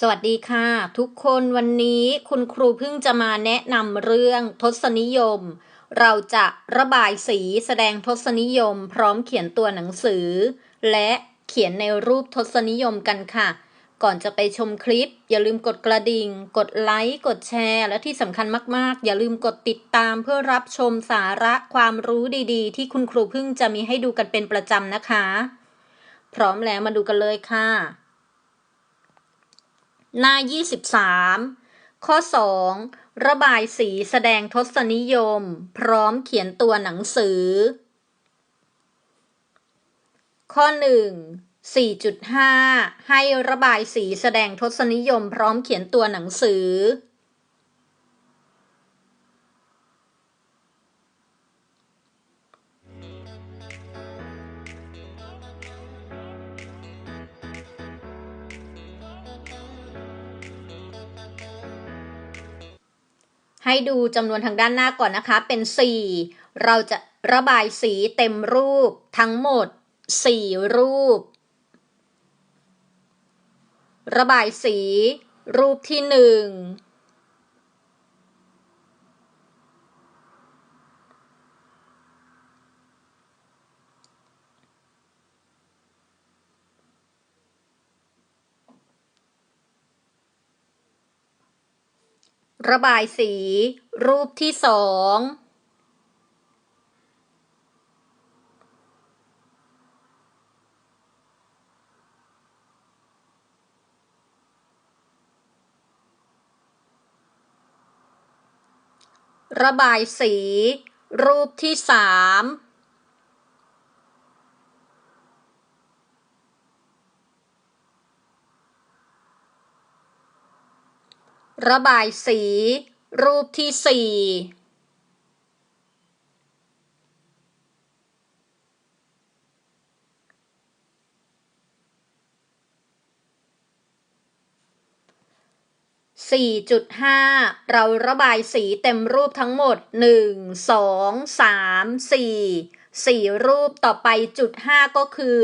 สวัสดีค่ะ ทุกคนวันนี้คุณครูเพิ่งจะมาแนะนำเรื่องทศนิยม เราจะระบายสีแสดงทศนิยม พร้อมเขียนตัวหนังสือ และเขียนในรูปทศนิยมกันค่ะ ก่อนจะไปชมคลิป อย่าลืมกดกระดิ่ง กดไลค์ กดแชร์ และที่สำคัญมากๆ อย่าลืมกดติดตามเพื่อรับชมสาระความรู้ดีๆ ที่คุณครูเพิ่งจะมีให้ดูกันเป็นประจำนะคะ พร้อมแล้วมาดูกันเลยค่ะ หน้า 23 ข้อ 2 ระบายสีแสดงทศนิยม พร้อมเขียนตัวหนังสือ ข้อ 1 4.5 ให้ระบายสีแสดงทศนิยมพร้อมเขียนตัวหนังสือ ให้ดูจำนวนทางด้านหน้าก่อนนะคะ เป็น 4 เราจะระบายสีเต็มรูปทั้งหมด 4 รูป ระบายสี รูปที่ 1 ระบายสี รูปที่สองระบายสี รูปที่สาม ระบายสี รูปที่สี่4.5 เราระบายสีเต็มรูปทั้งหมด 1 2 3 4 4 รูปต่อไปจุด 5 ก็คือ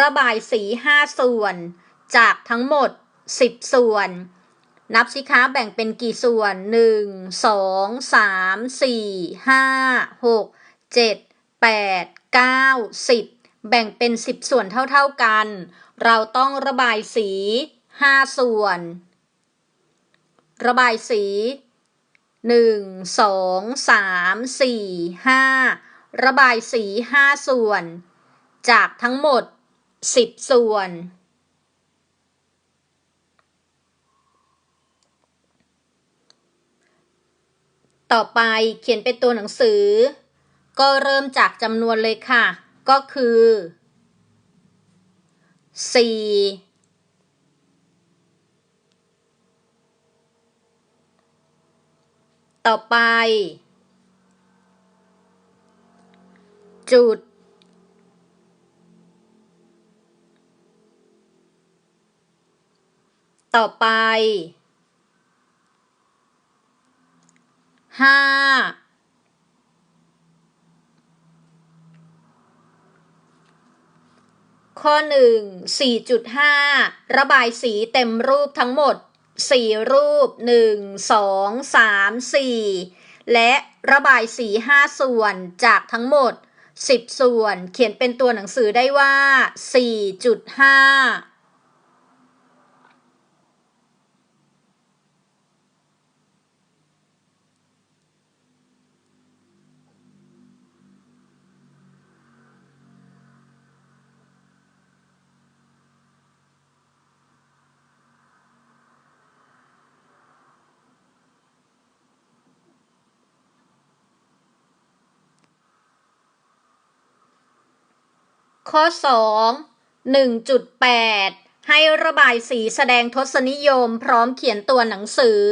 ระบายสี 5 ส่วน จากทั้งหมด 10 ส่วน นับสิคะแบ่งเป็นกี่ส่วน 1 2 3 4 5 6 7 8 9 10 แบ่งเป็น 10 ส่วนเท่าๆกัน เราต้องระบายสี 5 ส่วน ระบายสี 1 2 3 4 5 ระบายสี 5 ส่วน จากทั้งหมด 10 ส่วน ต่อไปเขียนเป็นตัวหนังสือ ก็เริ่มจากจำนวนเลยค่ะ ก็คือ 4 ต่อไป จุด ต่อไป ห้าข้อ 1 4.5 ระบายสีเต็มรูปทั้งหมด 4 รูป 1 2 3 4 และระบายสี 5 ส่วนจากทั้งหมด 10 ส่วนเขียนเป็นตัวหนังสือได้ว่า 4.5 ข้อ 2 1.8 ให้ระบายสีแสดงทศนิยมพร้อมเขียนตัวหนังสือ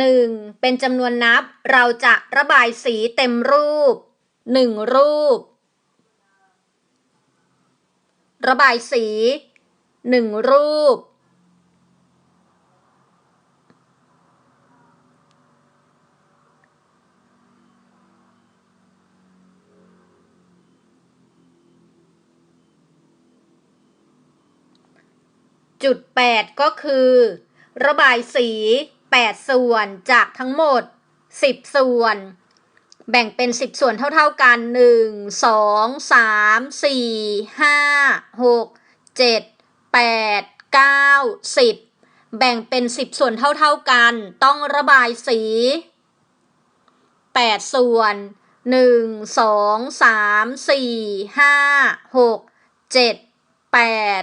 1. เป็นจำนวนนับเราจะระบายสีเต็มรูป1รูป ระบายสี1รูป จุดแปดก็คือ ระบายสีแปดส่วนจากทั้งหมดสิบส่วน แบ่งเป็นสิบส่วนเท่าๆกันหนึ่งสองสามสี่ห้าหกเจ็ดแปดเก้าสิบแบ่งเป็นสิบส่วนเท่าๆกัน ต้องระบายสีแปดส่วนหนึ่งสองสามสี่ห้าหกเจ็ดแปด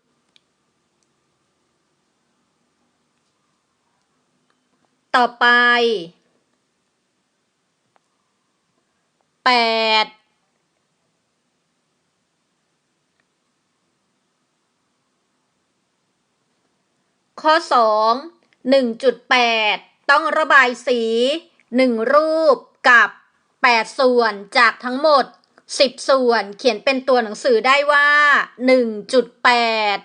ต่อไปแปดข้อสองหนึ่งจุดแปดต้องระบายสีหนึ่งรูปกับแปดส่วนจากทั้งหมดสิบส่วนเขียนเป็นตัวหนังสือได้ว่าหนึ่งจุดแปด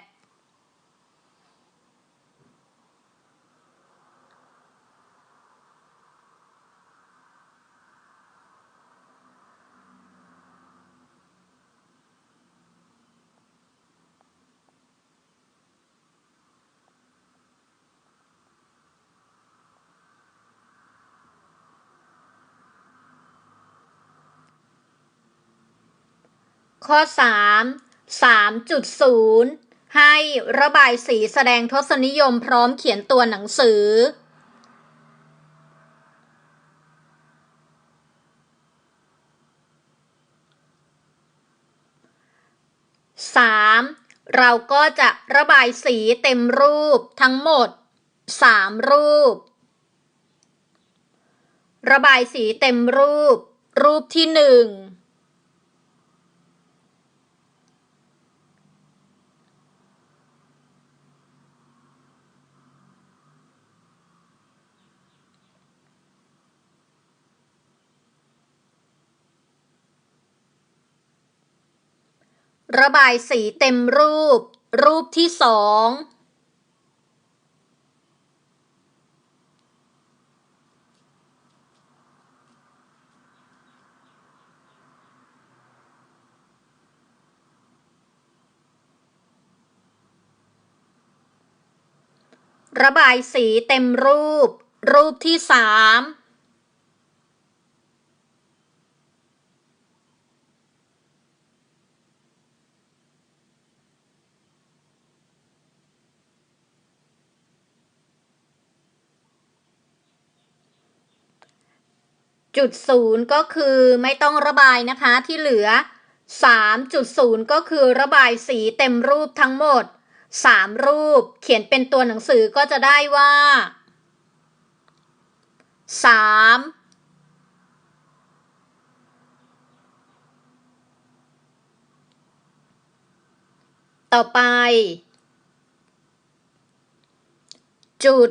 ข้อ 3 3.0 ให้ระบายสีแสดงทศนิยมพร้อมเขียนตัวหนังสือ 3. เราก็จะระบายสีเต็มรูปทั้งหมด 3 รูป ระบายสีเต็มรูป รูปที่ 1 ระบายสีเต็มรูป รูปที่สองระบายสีเต็มรูป รูปที่สาม จุดศูนย์ก็คือไม่ต้องระบายนะคะที่เหลือ 3.0 ก็คือระบายสีเต็มรูปทั้งหมด 3 รูปเขียนเป็นตัวหนังสือก็จะได้ว่า 3 ต่อไป จุด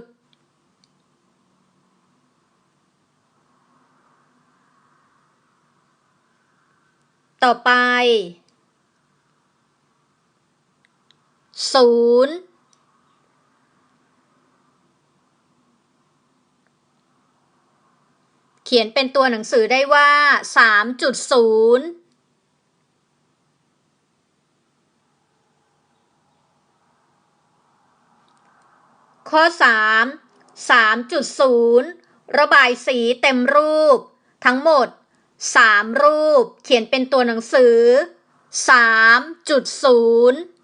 ต่อไปศูนย์เขียนเป็นตัวหนังสือได้ว่า 3.0ข้อ 3 3.0 ระบายสีเต็มรูป ทั้งหมด 3 รูป เขียนเป็นตัวหนังสือ 3.0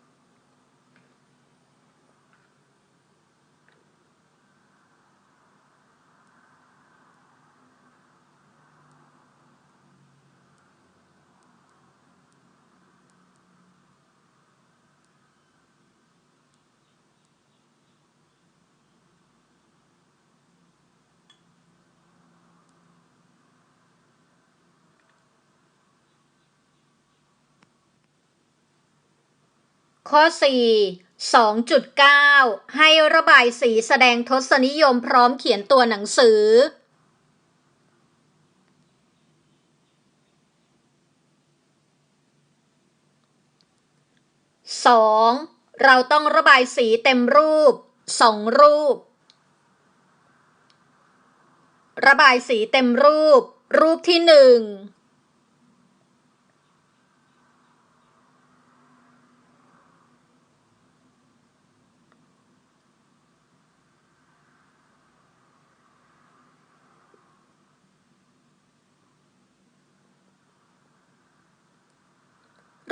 ข้อ 4 2.9 ให้ระบายสีแสดงทศนิยมพร้อมเขียนตัวหนังสือ 2. เราต้องระบายสีเต็มรูป 2 รูป ระบายสีเต็มรูป รูปที่ 1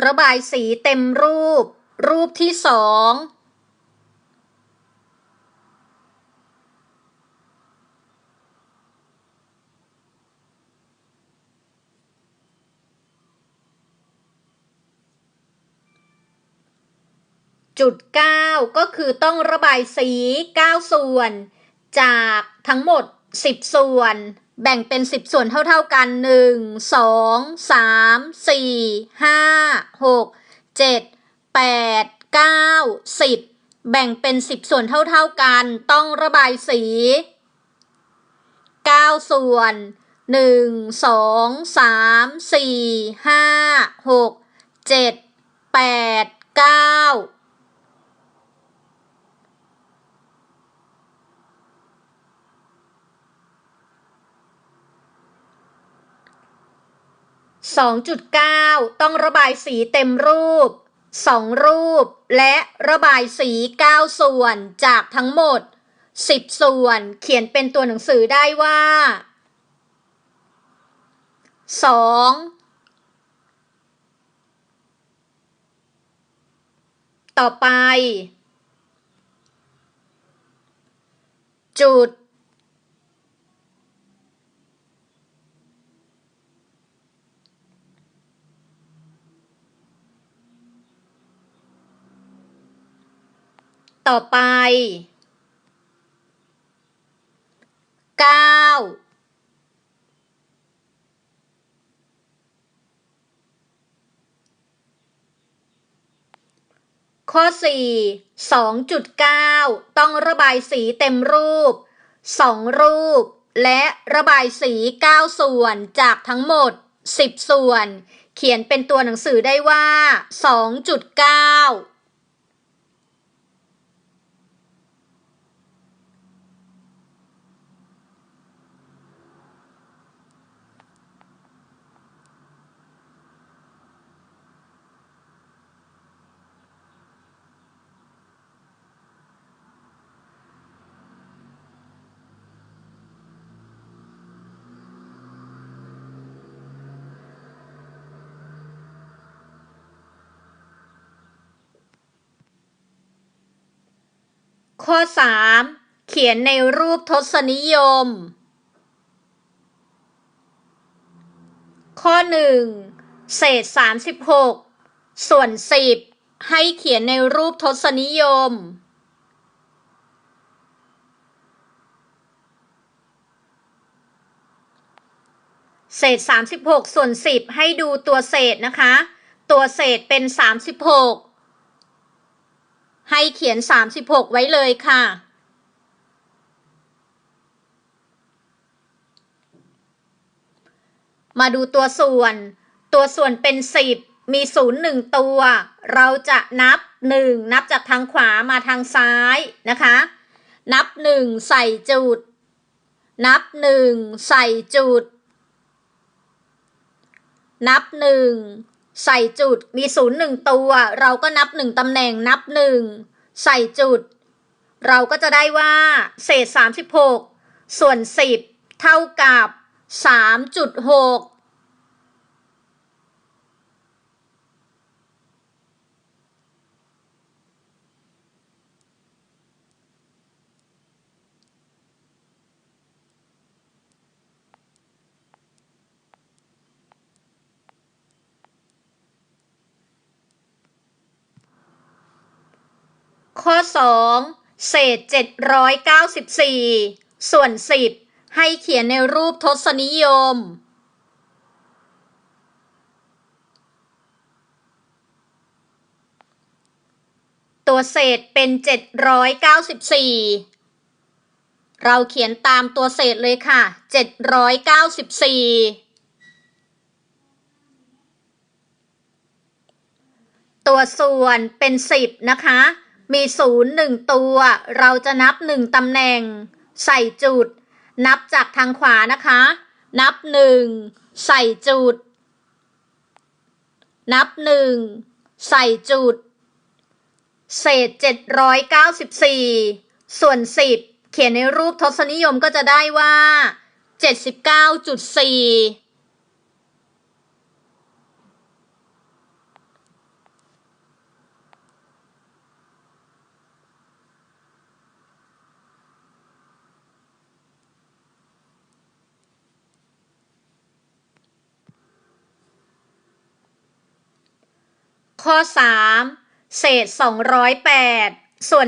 ระบายสีเต็มรูป รูปที่สองจุดเก้าก็คือต้องระบายสีเก้าส่วน จากทั้งหมดสิบส่วน แบ่งเป็น 10 ส่วนเท่าๆกัน 1 2 3 4 5 6 7 8 9 10 แบ่งเป็น 10 ส่วนเท่าๆกัน ต้องระบายสี 9 ส่วน 1 2 3 4 5 6 7 8 9 2.9 ต้องระบายสีเต็มรูป 2 รูป และระบายสี 9 ส่วนจากทั้งหมด 10 ส่วนเขียนเป็นตัวหนังสือได้ว่า 2 ต่อไป จุด ต่อไปเก้าข้อ 4 2.9 ต้องระบายสีเต็มรูป 2 รูป และระบายสี 9 ส่วนจากทั้งหมด 10 ส่วน เขียนเป็นตัวหนังสือได้ว่า 2.9 ข้อ 3 เขียนในรูปทศนิยม ข้อ 1 เศษ 36 ส่วน 10 ให้เขียนในรูปทศนิยม เศษ 36 ส่วน 10 ให้ดูตัวเศษนะคะ ตัวเศษเป็น 36 ให้เขียน 36 ไว้เลยค่ะ มาดูตัวส่วน ตัวส่วนเป็น 10 มี 0 1 ตัว เราจะนับ 1 นับจากทางขวามาทางซ้ายนะคะ นับ 1 ใส่จุด นับ 1 ใส่จุด นับ 1 ใส่จุดมีศูนย์หนึ่งตัว เราก็นับหนึ่งตำแหน่งนับหนึ่งใส่จุด เราก็จะได้ว่า เศษ 36 ส่วน 10 เท่ากับ 3.6 ข้อ 2 เศษ 794 ส่วน 10 ให้เขียนในรูปทศนิยม ตัวเศษเป็น 794 เราเขียนตามตัวเศษเลยค่ะ 794ตัวส่วนเป็น 10 นะคะ มีศูนย์หนึ่งตัว เราจะนับหนึ่งตำแหน่ง ใส่จุด นับจากทางขวานะคะ นับหนึ่งใส่จุด นับหนึ่งใส่จุด เศษ 794 ส่วน 10 เขียนในรูปทศนิยมก็จะได้ว่า 79.4 ข้อ 3 เศษ 208 ส่วน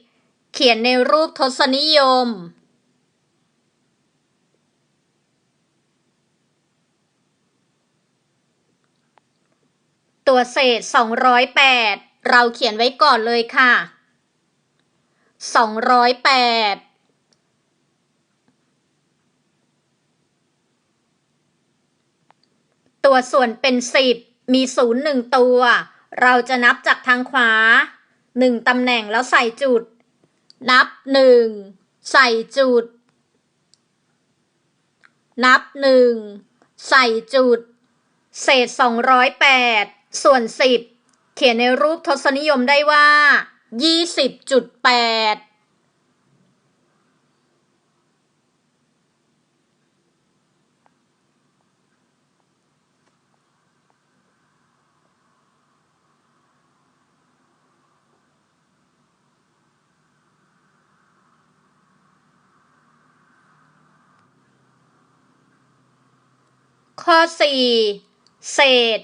10 เขียนในรูปทศนิยม ตัวเศษ 208 เราเขียนไว้ก่อนเลยค่ะ 208ตัวส่วนเป็น10มีศูนย์หนึ่งตัว เราจะนับจากทางขวา1ตำแหน่งแล้วใส่จุด นับ1ใส่จุด นับ1ใส่จุด เศษ 208 ส่วน 10 เขียนในรูปทศนิยมได้ว่า 20.8 ข้อ 4 เศษ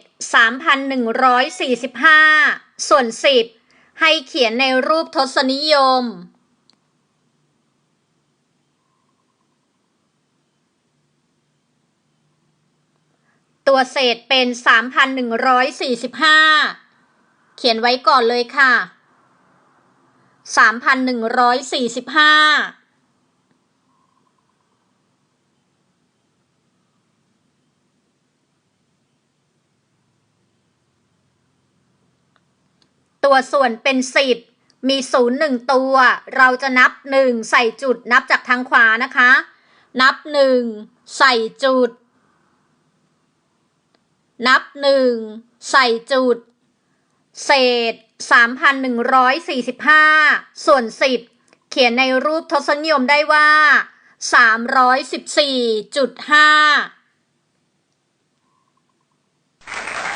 3,145 ส่วน 10 ให้เขียนในรูปทศนิยม ตัวเศษเป็น 3,145 เขียนไว้ก่อนเลยค่ะ 3,145 ตัวส่วนเป็น10มีศูนย์หนึ่งตัว เราจะนับ1ใส่จุดนับจากทางขวานะคะ นับ1ใส่จุด นับ1ใส่จุด เศษ 3,145 ส่วน 10 เขียนในรูปทศนิยมได้ว่า 314.5